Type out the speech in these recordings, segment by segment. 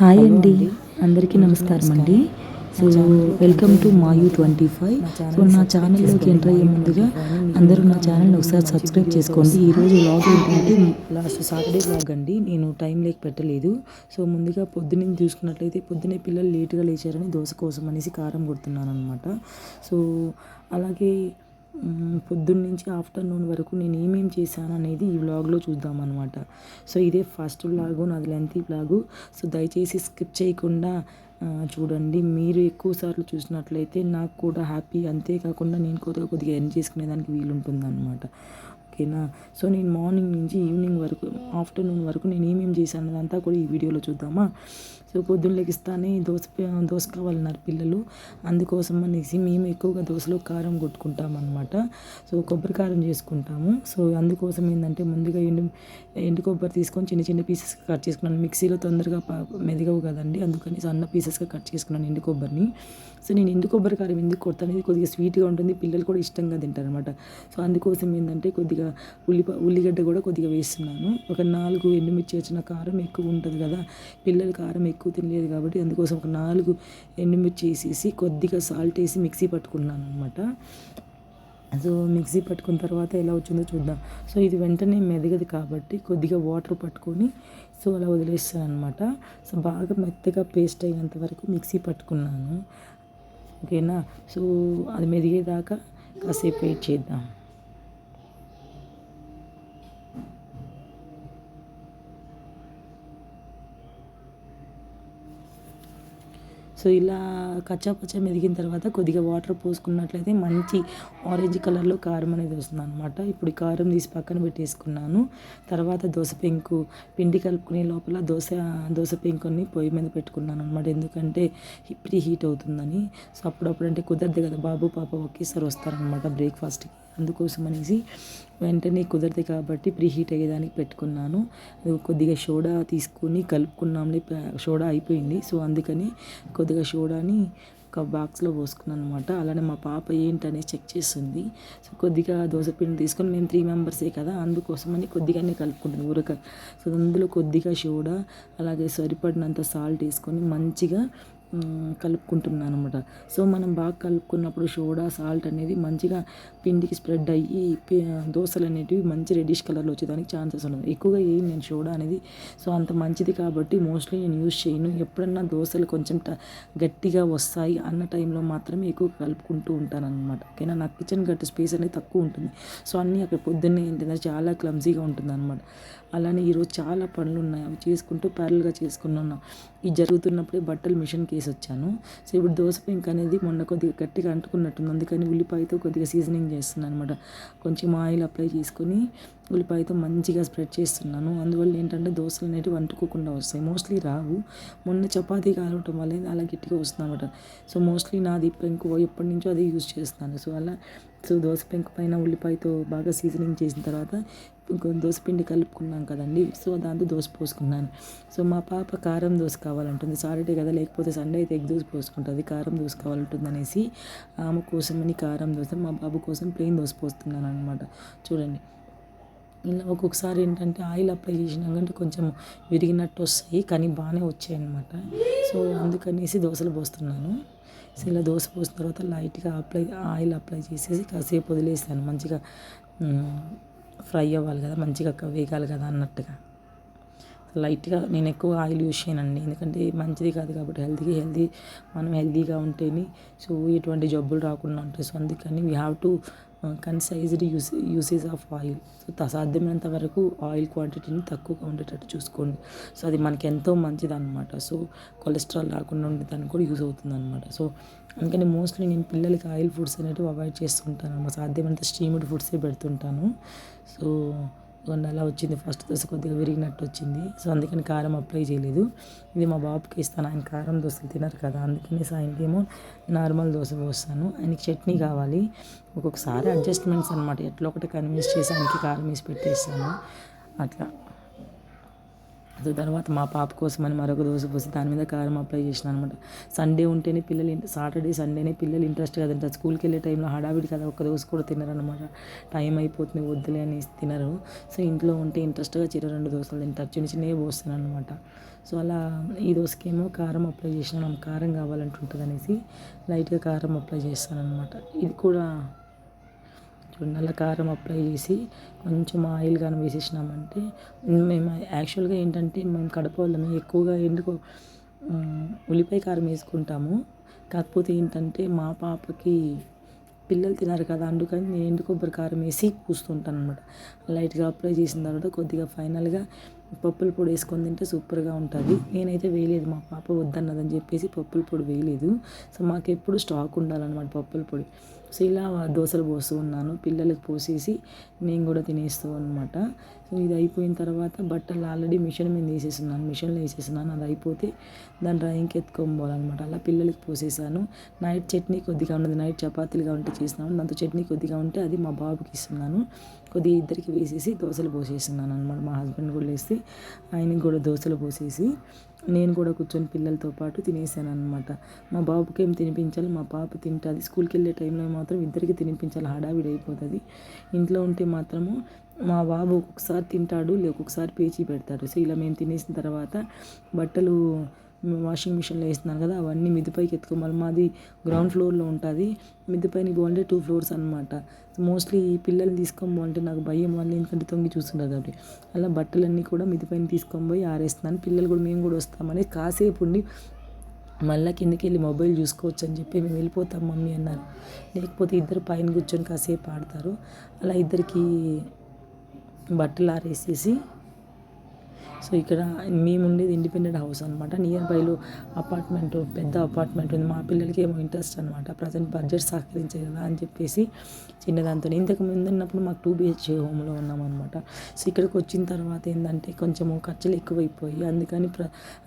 Hi అండి. అందరికీ నమస్కారం అండి. So welcome to Mayu twenty five. So నా ఛానల్లోకి ఎంటర్ అయ్యే ముందుగా అందరూ నా ఛానల్ని ఒకసారి సబ్స్క్రైబ్ చేసుకోండి. ఈరోజు వ్లాగ్ ఏంటంటే లాస్ట్ సాటర్డే వ్లాగ్ అండి. నేను టైం లేక పెట్టలేదు. సో ముందుగా పొద్దున్నే చూసుకున్నట్లయితే పొద్దున్నే పిల్లలు లేట్గా లేచారని దోశ కోసం అనేసి కారం కొడుతున్నాను అనమాట సో అలాగే పొద్దున్న నుంచి ఆఫ్టర్నూన్ వరకు నేను ఏమేం చేశాను అనేది ఈ వ్లాగ్లో చూద్దామన్నమాట సో ఇదే ఫస్ట్ వ్లాగు నాది లెంతీ వ్లాగు. సో దయచేసి స్కిప్ చేయకుండా చూడండి. మీరు ఎక్కువ సార్లు చూసినట్లయితే నాకు కూడా హ్యాపీ అంతేకాకుండా నేను కొద్దిగా కొద్దిగా ఎర్న్ చేసుకునేదానికి వీలుంటుంది అనమాట ఓకేనా? సో నేను మార్నింగ్ నుంచి ఈవినింగ్ వరకు ఆఫ్టర్నూన్ వరకు నేను ఏమేమి చేశాను అదంతా కూడా ఈ వీడియోలో చూద్దామా? సో పొద్దున్న లెగిస్తానే దోశ దోశ కావాలన్నారు పిల్లలు. అందుకోసం అనేసి మేము ఎక్కువగా దోశలో కారం కొట్టుకుంటాం అనమాట సో కొబ్బరి కారం చేసుకుంటాము. సో అందుకోసం ఏంటంటే ముందుగా ఎండు ఎండు కొబ్బరి తీసుకొని చిన్న చిన్న పీసెస్గా కట్ చేసుకున్నాను. మిక్సీలో తొందరగా మెదగవు కదండి. అందుకని సన్న పీసెస్గా కట్ చేసుకున్నాను ఎండు కొబ్బరిని. సో నేను ఎండు కొబ్బరి కారం ఎందుకు కొడతాను? అనేది కొద్దిగా స్వీట్గా ఉంటుంది. పిల్లలు కూడా ఇష్టంగా తింటారు అనమాట సో అందుకోసం ఏంటంటే కొద్దిగా ఉల్లిప ఉల్లిగడ్డ కూడా కొద్దిగా వేస్తున్నాను. ఒక నాలుగు ఎండుమిర్చి వచ్చిన కారం ఎక్కువ ఉంటుంది కదా పిల్లలు కారం ఎక్కువ తినలేదు కాబట్టి అందుకోసం ఒక నాలుగు ఎండుమిర్చి వేసేసి కొద్దిగా సాల్ట్ వేసి మిక్సీ పట్టుకున్నాను అనమాట సో మిక్సీ పట్టుకున్న తర్వాత ఎలా వచ్చిందో చూద్దాం. సో ఇది వెంటనే మెదగదు కాబట్టి కొద్దిగా వాటర్ పట్టుకొని సో అలా వదిలేస్తాను అనమాట సో బాగా మెత్తగా పేస్ట్ అయినంత వరకు మిక్సీ పట్టుకున్నాను. ఓకేనా? సో అది మెదిగేదాకా కాసేపు వెయిట్ చేద్దాం. సో ఇలా కచ్చా పచ్చా మెదిగిన తర్వాత కొద్దిగా వాటర్ పోసుకున్నట్లయితే మంచి ఆరెంజ్ కలర్లో కారం అనేది వస్తుంది అనమాట ఇప్పుడు కారం తీసి పక్కన పెట్టేసుకున్నాను. తర్వాత దోశ పెంకు పిండి కలుపుకునే లోపల దోశ దోశ పెంకుని పొయ్యి మీద పెట్టుకున్నాను అనమాట ఎందుకంటే ప్రీ హీట్ అవుతుందని. సో అప్పుడప్పుడు అంటే కుదరదు కదా బాబు పాప ఒకేసారి వస్తారనమాట బ్రేక్ఫాస్ట్కి. అందుకోసం అనేసి వెంటనే కుదరదు కాబట్టి ప్రీ హీట్ అయ్యేదానికి పెట్టుకున్నాను. కొద్దిగా సోడా తీసుకుని కలుపుకున్నాంలే సోడా అయిపోయింది. సో అందుకని కొద్దిగా సోడాని ఒక బాక్స్లో పోసుకున్నాను అనమాట అలానే మా పాప ఏంటనేసి చెక్ చేస్తుంది. సో కొద్దిగా దోశపిండి తీసుకొని మేము త్రీ మెంబర్సే కదా అందుకోసమని కొద్దిగానే కలుపుకుంటాను ఊరక. సో అందులో కొద్దిగా సోడా అలాగే సరిపడినంత సాల్ట్ వేసుకొని మంచిగా కలుపుకుంటున్నాను అనమాట సో మనం బాగా కలుపుకున్నప్పుడు సోడా సాల్ట్ అనేది మంచిగా పిండికి స్ప్రెడ్ అయ్యి దోశలు అనేటివి మంచి రెడిష్ కలర్లో వచ్చేదానికి ఛాన్సెస్ ఉన్నాయి. ఎక్కువగా ఏం నేను సోడా అనేది సో అంత మంచిది కాబట్టి మోస్ట్లీ నేను యూజ్ చేయను. ఎప్పుడన్నా దోశలు కొంచెం ట- గట్టిగా వస్తాయి అన్న టైంలో మాత్రమే ఎక్కువ కలుపుకుంటూ ఉంటాను అనమాట ఓకేనా? నా కిచెన్ గట్టి స్పేస్ అనేది తక్కువ ఉంటుంది. సో అన్నీ అక్కడ పొద్దున్నే ఏంటంటే చాలా క్లమ్జీగా ఉంటుంది అనమాట అలానే ఈరోజు చాలా పనులు ఉన్నాయి. అవి చేసుకుంటూ ప్యారల్గా చేసుకున్నాను. ఇది జరుగుతున్నప్పుడే బట్టలు మిషన్కి వేసి వచ్చాను సో ఇప్పుడు దోశ పెంక అనేది మొన్న కొద్దిగా గట్టిగా అంటుకున్నట్టుంది. అందుకని ఉల్లిపాయతో కొద్దిగా సీజనింగ్ చేస్తున్నాను అనమాట కొంచెం ఆయిల్ అప్లై చేసుకొని ఉల్లిపాయతో మంచిగా స్ప్రెడ్ చేస్తున్నాను. అందువల్ల ఏంటంటే దోశలు అనేటివి అంటుకోకుండా వస్తాయి. మోస్ట్లీ రావు. మొన్న చపాతీ కావటం వల్ల అలా గట్టిగా వస్తుంది అనమాట సో మోస్ట్లీ నాది పెంకు ఎప్పటి నుంచో అదే యూజ్ చేస్తాను సో అలా సో దోశ పెంకు పైన ఉల్లిపాయతో బాగా సీజనింగ్ చేసిన తర్వాత ఇంకో దోశ పిండి కలుపుకున్నాం కదండి. సో దాంతో దోశ పోసుకున్నాను. సో మా పాప కారం దోశ కావాలంటుంది. సాటర్డే కదా లేకపోతే సండే అయితే ఎగ్ దోశ పోసుకుంటుంది. కారం దోశ కావాలంటుంది అనేసి ఆమె కోసమని కారం దోశ మా బాబు కోసం ప్లెయిన్ దోశ పోస్తున్నాను అనమాట చూడండి. ఇలా ఒక్కొక్కసారి ఏంటంటే ఆయిల్ అప్లై చేసినాకంటే కొంచెం విరిగినట్టు వస్తాయి కానీ బాగానే వచ్చాయి అనమాట సో అందుకనేసి దోశలు పోస్తున్నాను. సో ఇలా దోశ పోసిన తర్వాత లైట్గా అప్లై ఆయిల్ అప్లై చేసేసి కాసేపు వదిలేసాను. మంచిగా ఫ్రై అవ్వాలి కదా మంచిగా వేగాలి కదా అన్నట్టుగా. లైట్గా నేను ఎక్కువ ఆయిల్ యూస్ చేయనండి. ఎందుకంటే మంచిది కాదు కాబట్టి హెల్తీగా హెల్తీ మనం హెల్తీగా ఉంటేనే సో ఎటువంటి జబ్బులు రాకుండా ఉంటాయి. సో అందుకని we have to concised use usage of oil so సాధ్యమైనంత వరకు ఆయిల్ క్వాంటిటీని తక్కువగా ఉండేటట్టు చూసుకోండి. సో అది మనకి ఎంతో మంచిది అనమాట సో కొలెస్ట్రాల్ రాకుండా ఉండేదానికి కూడా యూజ్ అవుతుంది అనమాట సో అందుకని మోస్ట్లీ నేను పిల్లలకి ఆయిల్ ఫుడ్స్ అనేటివి అవాయిడ్ చేస్తుంటాను. సాధ్యమైనంత స్టీమ్డ్ ఫుడ్సే పెడుతుంటాను. సో ఇదిగోండి అలా వచ్చింది ఫస్ట్ దోశ కొద్దిగా విరిగినట్టు వచ్చింది. సో అందుకని కారం అప్లై చేయలేదు. ఇది మా బాబుకి ఇస్తాను. ఆయన కారం దోశలు తినరు కదా అందుకని ఆయనకేమో నార్మల్ దోశ పోస్తాను. ఆయనకి చట్నీ కావాలి. ఒక్కొక్కసారి అడ్జస్ట్మెంట్స్ అనమాట ఎట్లా ఒకటి కన్విన్స్ చేసి ఆయనకి కారం వేసి పెట్టేస్తాను. అట్లా. తర్వాత మా పాప కోసం అని మరొక దోశ పోసి దాని మీద కారం అప్లై చేసిన అనమాట. సండే ఉంటేనే పిల్లలు సాటర్డే సండేనే పిల్లలు ఇంట్రెస్ట్గా తింటారు స్కూల్కి వెళ్ళే టైంలో హడావిడి కదా ఒక దోశ కూడా తినరు అనమాట టైం అయిపోతుంది వద్దులే అని తినరు. సో ఇంట్లో ఉంటే ఇంట్రెస్ట్గా చిన్న రెండు దోశలు తింటారు. చిన్న చిన్నవి పోస్తాను అనమాట. సో అలా ఈ దోశకేమో కారం అప్లై చేసిన. కారం కావాలంటుంటుంది అనేసి లైట్గా కారం అప్లై చేస్తాను అనమాట ఇది కూడా నల్ల కారం అప్లై చేసి కొంచెం ఆయిల్ కానీ వేసేసినామంటే మేము యాక్చువల్గా ఏంటంటే మేము కడప వాళ్ళము ఎక్కువగా ఎందుకు ఉల్లిపాయ కారం వేసుకుంటాము. కాకపోతే ఏంటంటే మా పాపకి పిల్లలు తినరు కదా అందుకని నేను ఎండు కొబ్బరి కారం వేసి పూస్తుంటాను అనమాట లైట్గా అప్లై చేసిన తర్వాత కొద్దిగా ఫైనల్గా పప్పుల పొడి వేసుకొని తింటే సూపర్గా ఉంటుంది. నేనైతే వేయలేదు మా పాప వద్దన్నదని చెప్పేసి పప్పుల పొడి వేయలేదు. సో మాకు ఎప్పుడు స్టాక్ ఉండాలన్నమాట పప్పుల పొడి. సో ఇలా దోశలు పోస్తూ ఉన్నాను పిల్లలకు పోసేసి నేను కూడా తినేస్తూ అనమాట సో ఇది అయిపోయిన తర్వాత బట్టలు ఆల్రెడీ మిషన్ మీద తీసేస్తున్నాను. మిషన్లో వేసేస్తున్నాను. అది అయిపోతే దాని డ్రాయింగ్కి ఎత్తుకోబోవాలన్నమాట అలా పిల్లలకి పోసేసాను. నైట్ చట్నీ కొద్దిగా ఉన్నది. నైట్ చపాతీలుగా ఉంటే చేసినాను దాంతో చట్నీ కొద్దిగా ఉంటే అది మా బాబుకి ఇస్తున్నాను. కొద్దిగా ఇద్దరికి వేసేసి దోశలు పోసేస్తున్నాను అనమాట మా హస్బెండ్ కూడా వేసి ఆయనకి కూడా దోశలు పోసేసి నేను కూడా కూర్చొని పిల్లలతో పాటు తినేసాను అనమాట మా బాబుకి ఏం తినిపించాలి మా పాప తింటుంది. స్కూల్కి వెళ్ళే టైంలో మాత్రం ఇద్దరికి తినిపించాలి హడావిడి అయిపోతుంది ఇంట్లో ఉంటే మాత్రము మా బాబు ఒక్కొక్కసారి తింటాడు లేకొకసారి పేచి పెడతాడు. సో ఇలా మేము తినేసిన తర్వాత బట్టలు వాషింగ్ మిషన్లో వేస్తున్నాను కదా అవన్నీ మిద్దిపైకి ఎత్తుకోవాలి మాది గ్రౌండ్ ఫ్లోర్లో ఉంటుంది. మిద్దిపైన బాగుంటే టూ ఫ్లోర్స్ అనమాట మోస్ట్లీ ఈ పిల్లల్ని తీసుకొని పోవాలంటే నాకు భయం వాళ్ళు ఎందుకంటే తొంగి చూస్తుంటారు కాబట్టి. అలా బట్టలన్నీ కూడా మిద్దిపైన తీసుకొని పోయి ఆరేస్తున్నాను. పిల్లలు కూడా మేము కూడా వస్తామని కాసేపు ఉండి మళ్ళీ కిందకి వెళ్ళి మొబైల్ చూసుకోవచ్చు అని చెప్పి మేము వెళ్ళిపోతాం మమ్మీ అన్నారు. లేకపోతే ఇద్దరు పైన కూర్చొని కాసేపు ఆడతారు. అలా ఇద్దరికి బట్టలు ఆరేసేసి సో ఇక్కడ మేము ఉండేది ఇండిపెండెంట్ హౌస్ అనమాట నియర్ బైలో అపార్ట్మెంట్ పెద్ద అపార్ట్మెంట్ ఉంది. మా పిల్లలకి ఏమో ఇంట్రెస్ట్ అనమాట ప్రజెంట్ బడ్జెట్ సహకరించే కదా అని చెప్పేసి చిన్నదాంతో ఇంతకు ముందు ఉన్నప్పుడు మాకు టూ బిహెచ్ఏ హోమ్లో ఉన్నామన్నమాట సో ఇక్కడికి వచ్చిన తర్వాత ఏంటంటే కొంచెము ఖర్చులు ఎక్కువైపోయి అందుకని ప్ర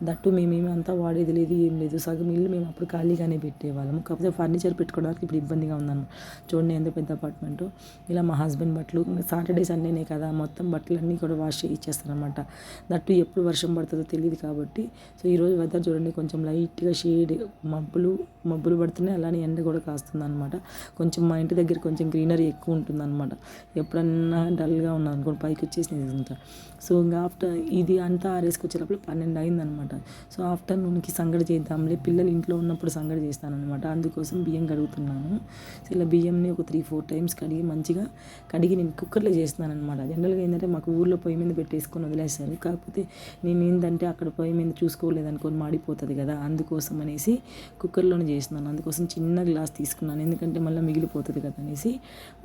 దట్టు మేమేమి అంతా వాడేది లేదు ఏం లేదు. సగం ఇల్లు మేము అప్పుడు ఖాళీగానే పెట్టేవాళ్ళము. కాకపోతే ఫర్నిచర్ పెట్టుకోవడానికి ఇప్పుడు ఇబ్బందిగా ఉందన్నమాట. చూడండి ఎంత పెద్ద అపార్ట్మెంట్ ఇలా మా హస్బెండ్ బట్టలు సాటర్డే సండేనే కదా మొత్తం బట్టలన్నీ కూడా వాష్ చేసి దట్ చుట్టూ ఎప్పుడు వర్షం పడుతుందో తెలియదు కాబట్టి. సో ఈరోజు వెదర్ చూడండి కొంచెం లైట్గా షేడ్ మబ్బులు మబ్బులు పడుతున్నాయి. అలానే ఎండ కూడా కాస్తుంది అనమాట కొంచెం మా ఇంటి దగ్గర కొంచెం గ్రీనరీ ఎక్కువ ఉంటుంది అనమాట ఎప్పుడన్నా డల్గా ఉన్నాను అనుకోండి పైకి వచ్చేసి ఇంకా సో ఇంకా ఆఫ్టర్ ఇది అంతా ఆరేసుకొచ్చేటప్పుడు పన్నెండు అయిందనమాట సో ఆఫ్టర్నూన్కి సంగడి చేద్దాంలే. పిల్లలు ఇంట్లో ఉన్నప్పుడు సంగడి చేస్తానమాట అందుకోసం బియ్యం కడుగుతున్నాను. సో ఇలా బియ్యంని ఒక త్రీ ఫోర్ టైమ్స్ కడిగి మంచిగా కడిగి నేను కుక్కర్లో చేస్తున్నాను అనమాట జనరల్గా ఏంటంటే మాకు ఊర్లో పొయ్యి మీద పెట్టేసుకొని వదిలేస్తారు. కాకపోతే నేను ఏంటంటే అక్కడ పోయి మీద చూసుకోలేదు అనుకొని మాడిపోతుంది కదా అందుకోసం అనేసి కుక్కర్లోనే చేస్తున్నాను. అందుకోసం చిన్న గ్లాస్ తీసుకున్నాను. ఎందుకంటే మళ్ళీ మిగిలిపోతుంది కదా అనేసి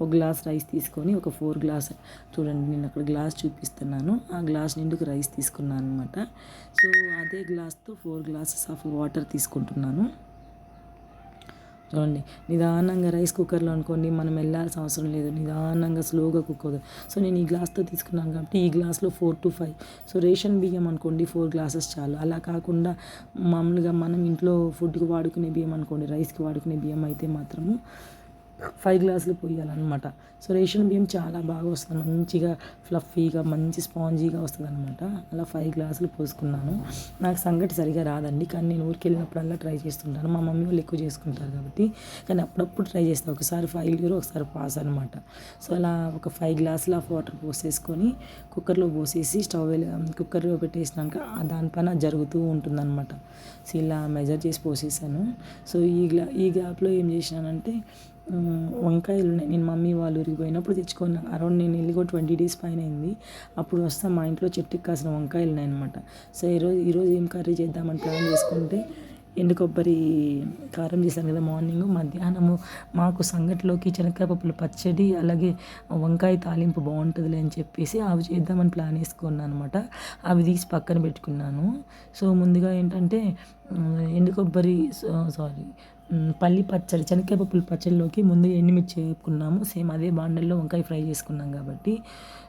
ఒక గ్లాస్ రైస్ తీసుకొని ఒక ఫోర్ గ్లాస్ చూడండి నేను అక్కడ గ్లాస్ చూపిస్తున్నాను. ఆ గ్లాస్ నిండుకు రైస్ తీసుకున్నాను అనమాట సో అదే గ్లాస్తో ఫోర్ గ్లాసెస్ ఆఫ్ వాటర్ తీసుకుంటున్నాను. చూడండి నిదానంగా రైస్ కుక్కర్లో అనుకోండి మనం వెళ్ళాల్సిన అవసరం లేదు. నిదానంగా స్లోగా కుక్ అవుతుంది సో నేను ఈ గ్లాస్తో తీసుకున్నాను కాబట్టి ఈ గ్లాస్లో four to five. So ration బియ్యం అనుకోండి ఫోర్ గ్లాసెస్ చాలు. అలా కాకుండా మామూలుగా మనం ఇంట్లో ఫుడ్కి వాడుకునే బియ్యం అనుకోండి రైస్కి వాడుకునే బియ్యం అయితే మాత్రము ఫైవ్ గ్లాసులు పోయాలన్నమాట. సో రేషన్ బియ్యం చాలా బాగా వస్తుంది. మంచిగా ఫ్లఫీగా మంచి స్పాంజీగా వస్తుంది అనమాట అలా ఫైవ్ గ్లాసులు పోసుకున్నాను. నాకు సంగటి సరిగా రాదండి. కానీ నేను ఊరికి వెళ్ళినప్పుడల్లా ట్రై చేస్తుంటాను. మా మమ్మీ వాళ్ళు ఎక్కువ చేసుకుంటారు కాబట్టి. కానీ అప్పుడప్పుడు ట్రై చేస్తాను ఒకసారి ఫైవ్ లీరు ఒకసారి పాస్ అనమాట సో అలా ఒక ఫైవ్ గ్లాసులు ఆఫ్ వాటర్ పోసేసుకొని కుక్కర్లో పోసేసి స్టవ్ కుక్కర్లో పెట్టేసినాక దానిపైన జరుగుతూ ఉంటుందన్నమాట. సో ఇలా మెజర్ చేసి పోసేసాను. సో ఈ గ్లా ఈ గ్యాప్లో ఏం చేసినానంటే వంకాయలు ఉన్నాయి నేను మమ్మీ వాళ్ళు ఊరికి పోయినప్పుడు తెచ్చుకున్నాను అరౌండ్ నేను వెళ్ళి కూడా ట్వంటీ డేస్ పైన అయింది. అప్పుడు వస్తా మా ఇంట్లో చెట్టుకి కాసిన వంకాయలు ఉన్నాయన్నమాట సో ఈరోజు ఈరోజు ఏం కర్రీ చేద్దామని ప్లాన్ చేసుకుంటే ఎండు కొబ్బరి కారం చేశాను కదా మార్నింగ్. మధ్యాహ్నము మాకు సంగటిలోకి చెనక్కాయ పప్పులు పచ్చడి అలాగే వంకాయ తాలింపు బాగుంటుందిలే అని చెప్పేసి అవి చేద్దామని ప్లాన్ వేసుకున్నాను అనమాట అవి తీసి పక్కన పెట్టుకున్నాను. సో ముందుగా ఏంటంటే ఎండు కొబ్బరి సారీ పల్లి పచ్చడి శనక్కాయ పప్పుల పచ్చడిలోకి ముందు ఎండుమిర్చి వేపుకున్నాము. సేమ్ అదే బాండల్లో వంకాయ ఫ్రై చేసుకున్నాం కాబట్టి.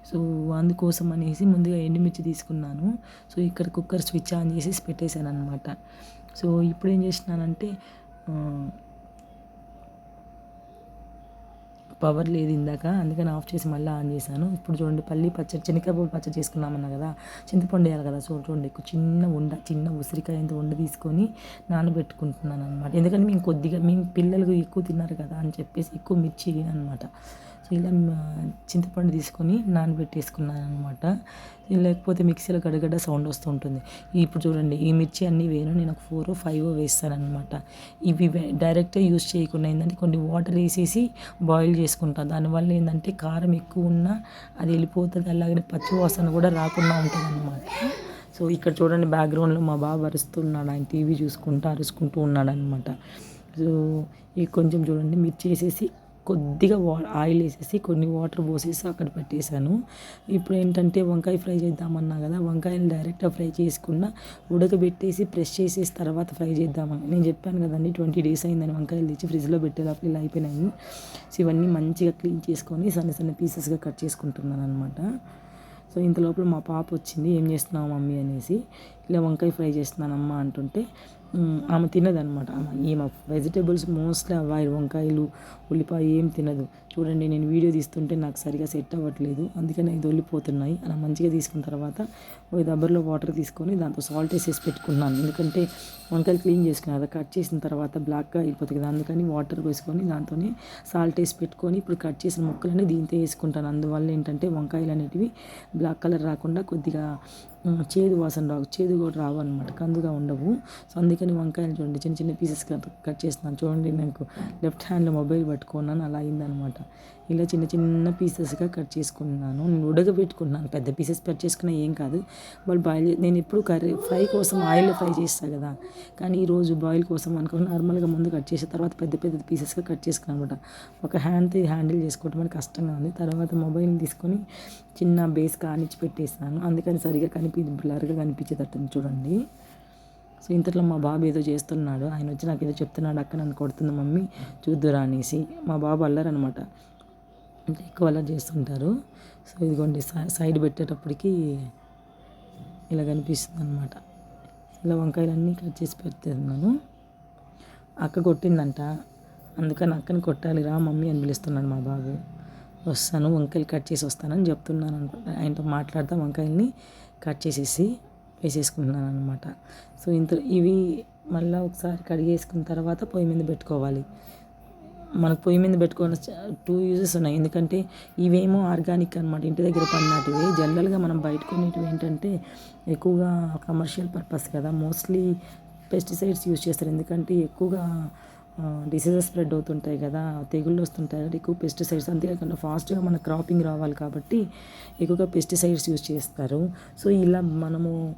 సో అందుకోసం అనేసి ముందుగా ఎండుమిర్చి తీసుకున్నాను. సో ఇక్కడ కుక్కర్ స్విచ్ ఆన్ చేసి పెట్టేశాను అనమాట సో ఇప్పుడు ఏం చేసినానంటే పవర్ లేదు ఇందాక. అందుకని ఆఫ్ చేసి మళ్ళీ ఆన్ చేశాను. ఇప్పుడు చూడండి పల్లి పచ్చడి పప్పు పచ్చడి చేసుకున్నామన్నా కదా. చింతపండు వేయాలి కదా సో చూడండి. చిన్న ఉండ చిన్న ఉసిరికాయ ఎంత ఉండ తీసుకొని నానబెట్టుకుంటున్నాను అనమాట ఎందుకంటే మేము కొద్దిగా మేము పిల్లలు ఎక్కువ తిన్నారు కదా అని చెప్పేసి ఎక్కువ మిర్చి అనమాట ఇలా చింతపండు తీసుకొని నానబెట్టేసుకున్నాను అనమాట లేకపోతే మిక్సీలో గడగడ సౌండ్ వస్తూ ఉంటుంది. ఇప్పుడు చూడండి ఈ మిర్చి అన్నీ వేను నేను ఒక ఫోర్ ఫైవ్ వేస్తాను అనమాట ఇవి డైరెక్ట్గా యూస్ చేయకుండా ఏంటంటే కొన్ని వాటర్ వేసేసి బాయిల్ చేసుకుంటాను దానివల్ల ఏంటంటే కారం ఎక్కువ ఉన్నా అది వెళ్ళిపోతుంది అలాగే పచ్చి వాసన కూడా రాకుండా ఉంటుంది అనమాట సో ఇక్కడ చూడండి బ్యాక్గ్రౌండ్లో మా బాబు అరుస్తున్నాడు ఆయన టీవీ చూసుకుంటూ అరుచుకుంటూ ఉన్నాడు అనమాట సో ఈ కొంచెం చూడండి మిర్చి వేసేసి కొద్దిగా వా ఆయిల్ వేసేసి కొన్ని వాటర్ పోసేసి అక్కడ పెట్టేశాను. ఇప్పుడు ఏంటంటే వంకాయ ఫ్రై చేద్దామన్నా కదా వంకాయలు డైరెక్ట్గా ఫ్రై చేసుకున్న ఉడకబెట్టేసి ప్రెస్ చేసేసి తర్వాత ఫ్రై చేద్దామని నేను చెప్పాను కదండి ట్వంటీ డేస్ అయిందని వంకాయలు తెచ్చి ఫ్రిడ్జ్లో పెట్టేటప్పుడు ఇలా అయిపోయినాయి. సో ఇవన్నీ మంచిగా క్లీన్ చేసుకొని సన్న సన్న పీసెస్గా కట్ చేసుకుంటున్నాను అనమాట సో ఇంత లోపల మా పాప వచ్చింది ఏం చేస్తున్నావు మమ్మీ? అనేసి. ఇలా వంకాయ ఫ్రై చేస్తున్నానమ్మా అంటుంటే ఆమె తినదనమాట ఆమె ఈమె వెజిటేబుల్స్ మోస్ట్లీ అవాయిడ్ వంకాయలు ఉల్లిపాయ ఏం తినదు. చూడండి నేను వీడియో తీస్తుంటే నాకు సరిగా సెట్ అవ్వట్లేదు. అందుకని ఇది ఒల్లిపోతున్నాయి అలా మంచిగా తీసుకున్న తర్వాత ఒక దబ్బర్లో వాటర్ తీసుకొని దాంతో సాల్ట్ వేసేసి పెట్టుకున్నాను. ఎందుకంటే వంకాయలు క్లీన్ చేసుకున్నాను అది కట్ చేసిన తర్వాత బ్లాక్గా అయిపోతుంది కదా అందుకని వాటర్ వేసుకొని దాంతోనే సాల్ట్ వేసి పెట్టుకొని ఇప్పుడు కట్ చేసిన ముక్కలన్నీ దీంతో వేసుకుంటాను. అందువల్ల ఏంటంటే వంకాయలు అనేటివి బ్లాక్ కలర్ రాకుండా కొద్దిగా చేదు వాసన రావు చేదు కూడా రావు అనమాట కందుగా ఉండవు. సో అందుకని వంకాయలు చూడండి చిన్న చిన్న పీసెస్ కట్ చేస్తున్నాను. చూడండి నాకు లెఫ్ట్ హ్యాండ్లో మొబైల్ పట్టుకున్నాను. అలా అయిందనమాట. ఇలా చిన్న చిన్న పీసెస్గా కట్ చేసుకున్నాను. నేను ఉడకబెట్టుకున్నాను. పెద్ద పీసెస్ కట్ చేసుకున్నా ఏం కాదు. వాళ్ళు బాయిల్ నేను ఎప్పుడు కర్రీ ఫ్రై కోసం ఆయిల్లో ఫ్రై చేస్తాను కదా. కానీ ఈరోజు బాయిల్ కోసం అనుకో నార్మల్గా ముందు కట్ చేసిన తర్వాత పెద్ద పెద్ద పీసెస్గా కట్ చేసుకున్నాను అనమాట. ఒక హ్యాండ్తో హ్యాండిల్ చేసుకోవటం మనకి కష్టంగా ఉంది. తర్వాత మొబైల్ తీసుకొని చిన్న బేస్ కానిచ్చి పెట్టేసాను అందుకని సరిగా కనిపి బ్లర్గా కనిపించేటట్టు చూడండి. సో ఇంతట్లో మా బాబు ఏదో చేస్తున్నాడు. ఆయన వచ్చి నాకు ఏదో చెప్తున్నాడు. అక్క నన్ను కొడుతుంది మమ్మీ. చూద్దురా అనేసి మా బాబు అల్లరనమాట అంటే ఎక్కువ అలా చేస్తుంటారు. సో ఇదిగోండి సైడ్ పెట్టేటప్పటికి ఇలా కనిపిస్తుంది అనమాట ఇలా వంకాయలన్నీ కట్ చేసి పెడుతున్నాను. అక్క కొట్టిందంట. అందుకని అక్కని కొట్టాలి రా మమ్మీ అని పిలుస్తున్నాడు మా బాబు. వస్తాను వంకాయలు కట్ చేసి వస్తానని చెప్తున్నాను అనుకుంటా ఆయనతో మాట్లాడతా వంకాయల్ని కట్ చేసేసి వేసేసుకుంటున్నాను అనమాట సో ఇంత ఇవి మళ్ళీ ఒకసారి కడిగేసుకున్న తర్వాత పొయ్యి మీద పెట్టుకోవాలి. మనకు పొయ్యి మీద పెట్టుకొని టూ యూజెస్ ఉన్నాయి. ఎందుకంటే ఇవేమో ఆర్గానిక్ అనమాట ఇంటి దగ్గర పండినటివి. జనరల్గా మనం బయట కొనేటివి ఏంటంటే ఎక్కువగా కమర్షియల్ పర్పస్ కదా. మోస్ట్లీ పెస్టిసైడ్స్ యూజ్ చేస్తారు. ఎందుకంటే ఎక్కువగా డిసీజెస్ స్ప్రెడ్ అవుతుంటాయి కదా. తెగుళ్ళు వస్తుంటాయి. ఎక్కువ పెస్టిసైడ్స్. అంతేకాకుండా ఫాస్ట్గా మన క్రాపింగ్ రావాలి కాబట్టి ఎక్కువగా పెస్టిసైడ్స్ యూజ్ చేస్తారు. సో ఇలా మనము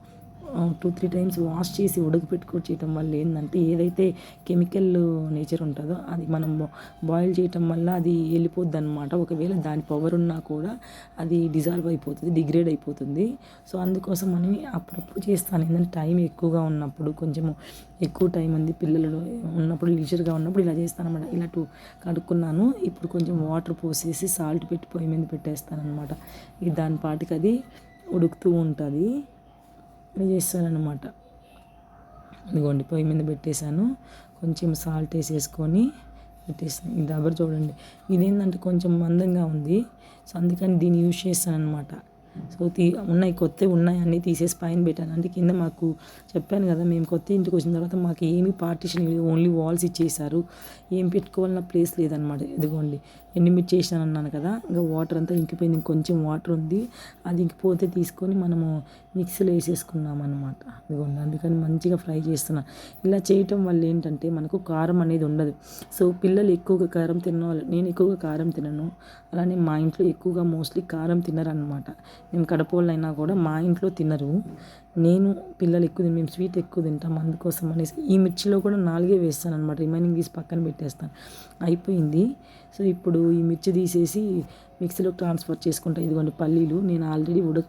టూ త్రీ టైమ్స్ వాష్ చేసి ఉడకపెట్టుకొని చేయటం వల్ల ఏంటంటే ఏదైతే కెమికల్ నేచర్ ఉంటుందో అది మనం బాయిల్ చేయటం వల్ల అది వెళ్ళిపోద్ది అనమాట ఒకవేళ దాని పవర్ ఉన్నా కూడా అది డిజాల్వ్ అయిపోతుంది డిగ్రేడ్ అయిపోతుంది. సో అందుకోసం అని అప్పుడప్పుడు చేస్తాను. ఏంటంటే టైం ఎక్కువగా ఉన్నప్పుడు కొంచెము ఎక్కువ టైం ఉంది పిల్లలు ఉన్నప్పుడు లీజర్గా ఉన్నప్పుడు ఇలా చేస్తాను అనమాట ఇలా టూ కడుక్కున్నాను. ఇప్పుడు కొంచెం వాటర్ పోసేసి సాల్ట్ పెట్టి పొయ్యి మీద పెట్టేస్తాను అనమాట ఇది దాని పాటికి అది ఉడుకుతూ ఉంటుంది. ఇట్లా చేస్తాను అనమాట ఇదిగోండి పొయ్యి మీద పెట్టేశాను. కొంచెం సాల్ట్ వేసేసుకొని పెట్టేస్తాను. ఇది దబ్బర్ చూడండి. ఇదేంటంటే కొంచెం మందంగా ఉంది. సో అందుకని దీన్ని యూజ్ చేస్తాను అనమాట సో తీ ఉన్నాయి కొత్తవి ఉన్నాయి అన్నీ తీసేసి పైన పెట్టాను. అంటే కింద మాకు చెప్పాను కదా మేము కొత్త ఇంటికి వచ్చిన తర్వాత మాకు ఏమి పార్టీషన్ ఓన్లీ వాల్స్ ఇచ్చేసారు ఏం పెట్టుకోవాలన్న ప్లేస్ లేదనమాట ఇదిగోండి ఎండిమిర్చి చేసాను అన్నాను కదా. ఇంకా వాటర్ అంతా ఇంకిపోయింది. ఇంకొంచెం వాటర్ ఉంది. అది ఇంకిపోతే తీసుకొని మనము మిక్సీలో వేసేసుకున్నాం అనమాట ఇదిగోండి అందుకని మంచిగా ఫ్రై చేస్తున్నాను ఇలా చేయటం వల్ల ఏంటంటే మనకు కారం అనేది ఉండదు. సో పిల్లలు ఎక్కువగా కారం తినవాలి నేను ఎక్కువగా కారం తినను. అలానే మా ఇంట్లో ఎక్కువగా మోస్ట్లీ కారం తినరనమాట మేము కడపోళ్ళైనా కూడా మా ఇంట్లో తినరు. నేను పిల్లలు ఎక్కువ మేము స్వీట్ ఎక్కువ తింటాం అందుకోసం అనేసి ఈ మిర్చిలో కూడా నాలుగే వేస్తాను అనమాట రిమైనింగ్ తీసి పక్కన పెట్టేస్తాను. అయిపోయింది. సో ఇప్పుడు ఈ మిర్చి తీసేసి మిక్సీలో ట్రాన్స్ఫర్ చేసుకుంటా. ఇదిగోండి పల్లీలు నేను ఆల్రెడీ ఉడ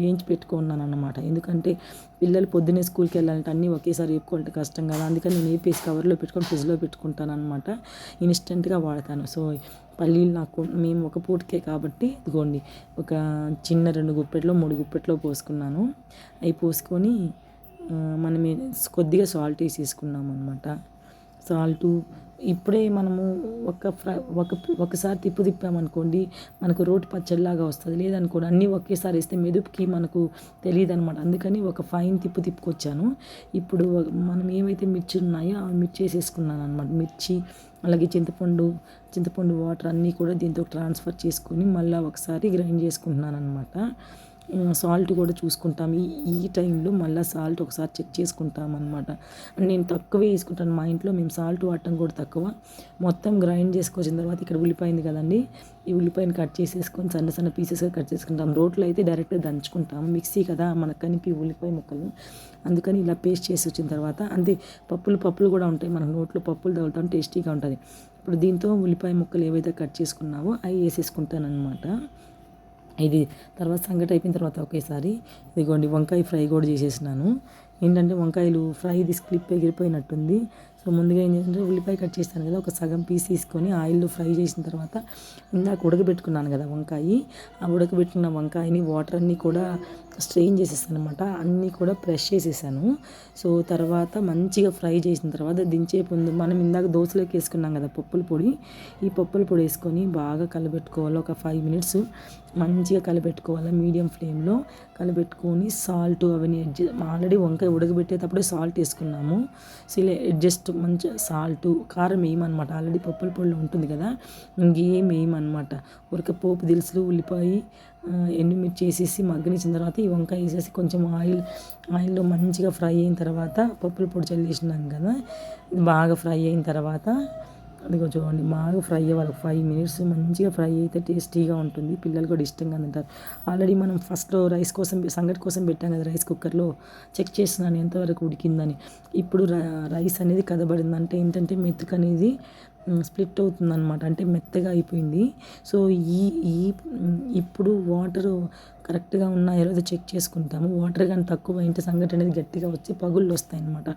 వేయించి పెట్టుకున్నాను అనమాట ఎందుకంటే పిల్లలు పొద్దున్నే స్కూల్కి వెళ్ళాలంటే అన్నీ ఒకేసారి వేపుకోవాలంటే కష్టం కదా. అందుకని నేను వేపేసి కవర్లో పెట్టుకొని ఫ్రిడ్జ్లో పెట్టుకుంటాను అనమాట ఇన్స్టెంట్గా వాడతాను. సో పల్లీలు నాకు మేము ఒక పూటకే కాబట్టి ఇదిగోండి ఒక చిన్న రెండు గుప్పెట్లో మూడు గుప్పెట్లో పోసుకున్నాను. అవి పోసుకొని మనం కొద్దిగా సాల్ట్ వేసేసుకున్నాం అనమాట సాల్టు. ఇప్పుడే మనము ఒక ఫ్రై ఒక ఒకసారి తిప్పు తిప్పామనుకోండి మనకు రోటి పచ్చడిలాగా వస్తుంది. లేదనుకోండి అన్నీ ఒకేసారి వేస్తే మెదుపుకి మనకు తెలియదు అనమాట అందుకని ఒక ఫైన్ తిప్పు తిప్పుకొచ్చాను. ఇప్పుడు మనం ఏమైతే మిర్చి ఉన్నాయో ఆ మిర్చి వేసేసుకున్నాను అనమాట మిర్చి అలాగే చింతపండు చింతపండు వాటర్ అన్నీ కూడా దీంతో ట్రాన్స్ఫర్ చేసుకొని మళ్ళీ ఒకసారి గ్రైండ్ చేసుకుంటున్నాను అనమాట సాల్ట్ కూడా చూసుకుంటాం ఈ ఈ టైంలో మళ్ళీ సాల్ట్ ఒకసారి చెక్ చేసుకుంటాం అనమాట నేను తక్కువే వేసుకుంటాను. మా ఇంట్లో మేము సాల్ట్ వాడటం కూడా తక్కువ. మొత్తం గ్రైండ్ చేసుకొచ్చిన తర్వాత ఇక్కడ ఉల్లిపాయింది కదండి ఈ ఉల్లిపాయని కట్ చేసేసుకొని సన్న సన్న పీసెస్గా కట్ చేసుకుంటాం. రోట్లో అయితే డైరెక్ట్గా దంచుకుంటాం. మిక్సీ కదా మనకు కనిపి ఉల్లిపాయ ముక్కలు. అందుకని ఇలా పేస్ట్ చేసి వచ్చిన తర్వాత అంతే. పప్పులు పప్పులు కూడా ఉంటాయి. మనకు నోట్లో పప్పులు తగులుతాం టేస్టీగా ఉంటుంది. ఇప్పుడు దీంతో ఉల్లిపాయ ముక్కలు ఏవైతే కట్ చేసుకున్నావో అవి వేసేసుకుంటాను అనమాట ఇది తర్వాత సంగటి అయిపోయిన తర్వాత ఒకేసారి ఇదిగోండి వంకాయ ఫ్రై కూడా చేసేసినాను. ఏంటంటే వంకాయలు ఫ్రై తీసి క్లిప్ ఎగిరిపోయినట్టుంది. సో ముందుగా ఏం చేసింటే ఉల్లిపాయ కట్ చేస్తాను కదా ఒక సగం పీస్ తీసుకొని ఆయిల్లో ఫ్రై చేసిన తర్వాత ఇందాక ఉడకబెట్టుకున్నాను కదా వంకాయ. ఆ ఉడకబెట్టుకున్న వంకాయని వాటర్ అన్నీ కూడా స్ట్రెయిన్ చేసేసాను అనమాట అన్నీ కూడా ప్రెష్ చేసేసాను. సో తర్వాత మంచిగా ఫ్రై చేసిన తర్వాత దించే ముందు మనం ఇందాక దోశలోకి వేసుకున్నాం కదా పప్పుల పొడి. ఈ పప్పుల పొడి వేసుకొని బాగా కలబెట్టుకోవాలి. ఒక ఫైవ్ మినిట్స్ మంచిగా కలబెట్టుకోవాలి మీడియం ఫ్లేమ్లో కలబెట్టుకొని సాల్ట్ అవన్నీ ఆల్రెడీ వంకాయ ఉడకబెట్టేటప్పుడే సాల్ట్ వేసుకున్నాము. సో ఇలా అడ్జస్ట్ మంచి సాల్ట్ కారం వేయమనమాట ఆల్రెడీ పప్పుల పొడిలో ఉంటుంది కదా ఇంకేం వేయమనమాట ఉరక పోపు దినుసులు ఉల్లిపాయ ఎండుమిర్చి వేసేసి మగ్గనిచ్చిన తర్వాత ఈ వంకాయ వేసేసి కొంచెం ఆయిల్ ఆయిల్లో మంచిగా ఫ్రై అయిన తర్వాత పప్పుల పొడి చల్లేసినాం కదా బాగా ఫ్రై అయిన తర్వాత అదిగో కొంచెం చూడండి బాగా ఫ్రై అవ్వాలి. ఫైవ్ మినిట్స్ మంచిగా ఫ్రై అయితే టేస్టీగా ఉంటుంది. పిల్లలు కూడా ఇష్టంగా తింటారు. ఆల్రెడీ మనం ఫస్ట్ రైస్ కోసం సంగటి కోసం పెట్టాం కదా రైస్ కుక్కర్లో. చెక్ చేసినాను ఎంతవరకు ఉడికిందని. ఇప్పుడు రైస్ అనేది కదబడింది. అంటే ఏంటంటే మెతుకు అనేది స్ప్లిట్ అవుతుంది అనమాట అంటే మెత్తగా అయిపోయింది. సో ఈ ఈ ఇప్పుడు వాటరు కరెక్ట్గా ఉన్నాయో లేదో చెక్ చేసుకుంటాము వాటర్ కానీ తక్కువ అయితే సంగటి అనేది గట్టిగా వచ్చి పగుళ్ళు వస్తాయి అనమాట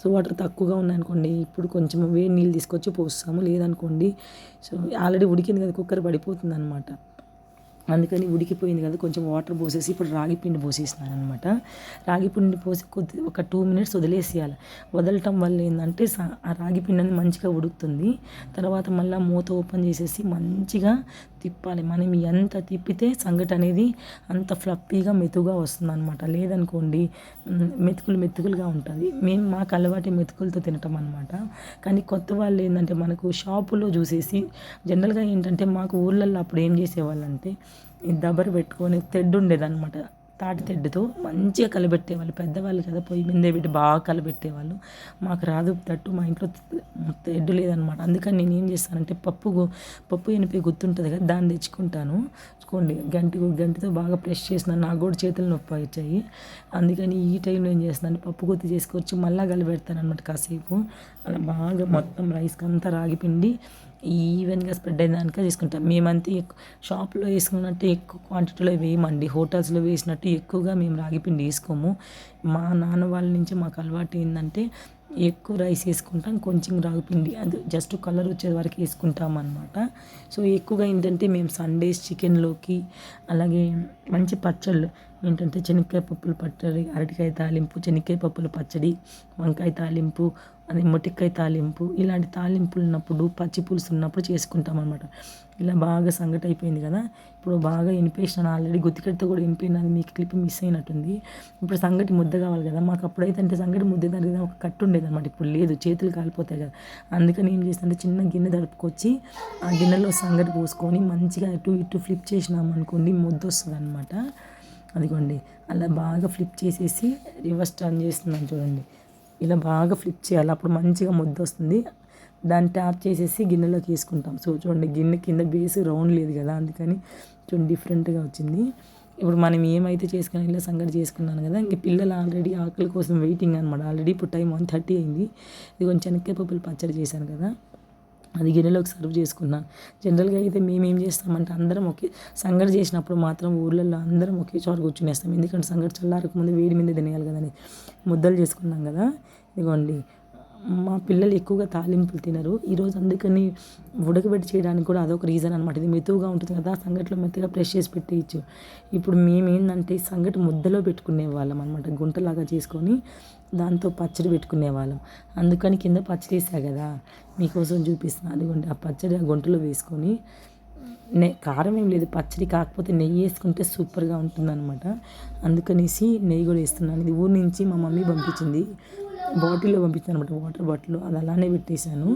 సో వాటర్ తక్కువగా ఉన్నాయనుకోండి ఇప్పుడు కొంచెం వేడి నీళ్ళు తీసుకొచ్చి పోస్తాము. లేదనుకోండి సో ఆల్రెడీ ఉడికింది కదా కుక్కర్ పడిపోతుంది అనమాట అందుకని ఉడికిపోయింది కదా కొంచెం వాటర్ పోసేసి ఇప్పుడు రాగి పిండి పోసేసినాను అనమాట రాగి పిండి పోసి కొద్ది ఒక టూ మినిట్స్ వదిలేసేయాలి. వదలటం వల్ల ఏంటంటే ఆ రాగి పిండి అనేది మంచిగా ఉడుకుతుంది. తర్వాత మళ్ళీ మూత ఓపెన్ చేసేసి మంచిగా తిప్పాలి. మనం ఎంత తిప్పితే సంగటి అనేది అంత ఫ్లప్పీగా మెతుగా వస్తుంది అనమాట లేదనుకోండి మెతుకులు మెతుకులుగా ఉంటుంది. మేము మాకు అలవాటు మెతుకులతో తినటం అనమాట కానీ కొత్త వాళ్ళు ఏంటంటే మనకు షాపులో చూసేసి జనరల్గా ఏంటంటే మాకు ఊళ్ళల్లో అప్పుడు ఏం చేసేవాళ్ళంటే దబరు పెట్టుకొని తెడ్డు ఉండేదన్నమాట. తాటి తెడ్డుతో మంచిగా కలబెట్టేవాళ్ళు. పెద్దవాళ్ళు కదా పొయ్యి మీదే పెట్టి బాగా కలబెట్టేవాళ్ళు. మాకు రాదు తట్టు మా ఇంట్లో తెడ్డు లేదనమాట అందుకని నేను ఏం చేస్తానంటే పప్పు పప్పు ఎనిపి గుర్తుంటుంది కదా దాన్ని తెచ్చుకుంటాను. చూసుకోండి గంటి గంటితో బాగా ప్రెస్ చేసినాను నాకు కూడా చేతులు నొప్పి వచ్చాయి. అందుకని ఈ టైంలో ఏం చేస్తాను పప్పు గుత్తి చేసుకొచ్చి మళ్ళీ కలబెడతాను అనమాట కాసేపు. అలా బాగా మొత్తం రైస్కి అంతా రాగిపిండి ఈవెన్గా స్ప్రెడ్ అయ్యేదానిక తీసుకుంటాం. మేమంతా షాప్లో వేసుకున్నట్టు ఎక్కువ క్వాంటిటీలో వేయమండి. హోటల్స్లో వేసినట్టు ఎక్కువగా మేము రాగిపిండి వేసుకోము. మా నాన్న వాళ్ళ నుంచి మాకు అలవాటు ఏంటంటే ఎక్కువ రైస్ వేసుకుంటాం కొంచెం రాగిపిండి అది జస్ట్ కలర్ వచ్చే వరకు వేసుకుంటాం అనమాట సో ఎక్కువగా ఏంటంటే మేము సండేస్ చికెన్లోకి అలాగే మంచి పచ్చళ్ళు ఏంటంటే శనక్కాయ పప్పుల పచ్చడి అరటికాయ తాలింపు శనక్కాయ పప్పుల పచ్చడి వంకాయ తాలింపు అది మొటిక్కాయ తాలింపు ఇలాంటి తాలింపులు ఉన్నప్పుడు పచ్చి పులుసు ఉన్నప్పుడు చేసుకుంటాం అనమాట ఇలా బాగా సంగటి అయిపోయింది కదా. ఇప్పుడు బాగా వినిపేసినాను ఆల్రెడీ గుత్తికడితో కూడా ఇనిపోయినది మీకు క్లిప్ మిస్ అయినట్టుంది. ఇప్పుడు సంగటి ముద్ద కావాలి కదా. మాకు అప్పుడైతే అంటే సంగటి ముద్ద దానికి ఒక కట్టు ఉండేది అనమాట ఇప్పుడు లేదు చేతులు కాలిపోతాయి కదా. అందుకని ఏం చేస్తుంటే చిన్న గిన్నె దడుపుకొచ్చి ఆ గిన్నెలో సంగటి పోసుకొని మంచిగా అటు ఇటు ఫ్లిప్ చేసినాం అనుకోండి ముద్ద వస్తుంది అనమాట అదిగోండి అలా బాగా ఫ్లిప్ చేసేసి రివర్స్ టర్న్ చేస్తున్నాను చూడండి. ఇలా బాగా ఫ్లిప్ చేయాలి. అప్పుడు మంచిగా ముద్ద వస్తుంది. దాన్ని ట్యాప్ చేసేసి గిన్నెలోకి వేసుకుంటాం. సో చూడండి గిన్నె కింద బేస్ రౌండ్ లేదు కదా అందుకని చూడండి డిఫరెంట్గా వచ్చింది. ఇప్పుడు మనం ఏమైతే చేసుకుని ఇలా సంగతి చేసుకున్నాను కదా ఇంక పిల్లలు ఆల్రెడీ ఆకలి కోసం వెయిటింగ్ అనమాట ఆల్రెడీ ఇప్పుడు టైం వన్ థర్టీ అయింది. ఇది కొంచెం శనక్కాయ పప్పులు పచ్చడి చేశాను కదా. అది గిన్నెలోకి సర్వ్ చేసుకున్నాను జనరల్గా అయితే మేము ఏం చేస్తామంటే అందరం ఒకే సంగటి చేసినప్పుడు మాత్రం ఊళ్ళల్లో అందరం ఒకే చోట కూర్చునేస్తాం. ఎందుకంటే సంగటి చల్లారక ముందు వేడి మీద తినేయాలి కదని ముద్దలు చేసుకున్నాం కదా. ఇదిగోండి. మా పిల్లలు ఎక్కువగా తాలింపులు తినరు. ఈరోజు అందుకని ఉడకబెట్టి చేయడానికి కూడా అదొక రీజన్ అనమాట ఇది మెతువుగా ఉంటుంది కదా సంగట్లో మెత్తగా ప్రెష్ చేసి పెట్టేయచ్చు. ఇప్పుడు మేమేంటంటే సంగటి ముద్దలో పెట్టుకునే వాళ్ళం అనమాట గుంటలాగా చేసుకొని దాంతో పచ్చడి పెట్టుకునే వాళ్ళం. అందుకని కింద పచ్చడి వేసా కదా మీకోసం చూపిస్తున్నా. అదిగోండి ఆ పచ్చడి ఆ గుంటలో వేసుకొని నె కారం ఏం లేదు పచ్చడి కాకపోతే నెయ్యి వేసుకుంటే సూపర్గా ఉంటుందన్నమాట. అందుకనేసి నెయ్యి కూడా వేస్తున్నాను. ఇది ఊరి నుంచి మా మమ్మీ పంపించింది. బాటిల్లో పంపించాను అనమాట వాటర్ బాటిల్ అది అలానే పెట్టేశాను.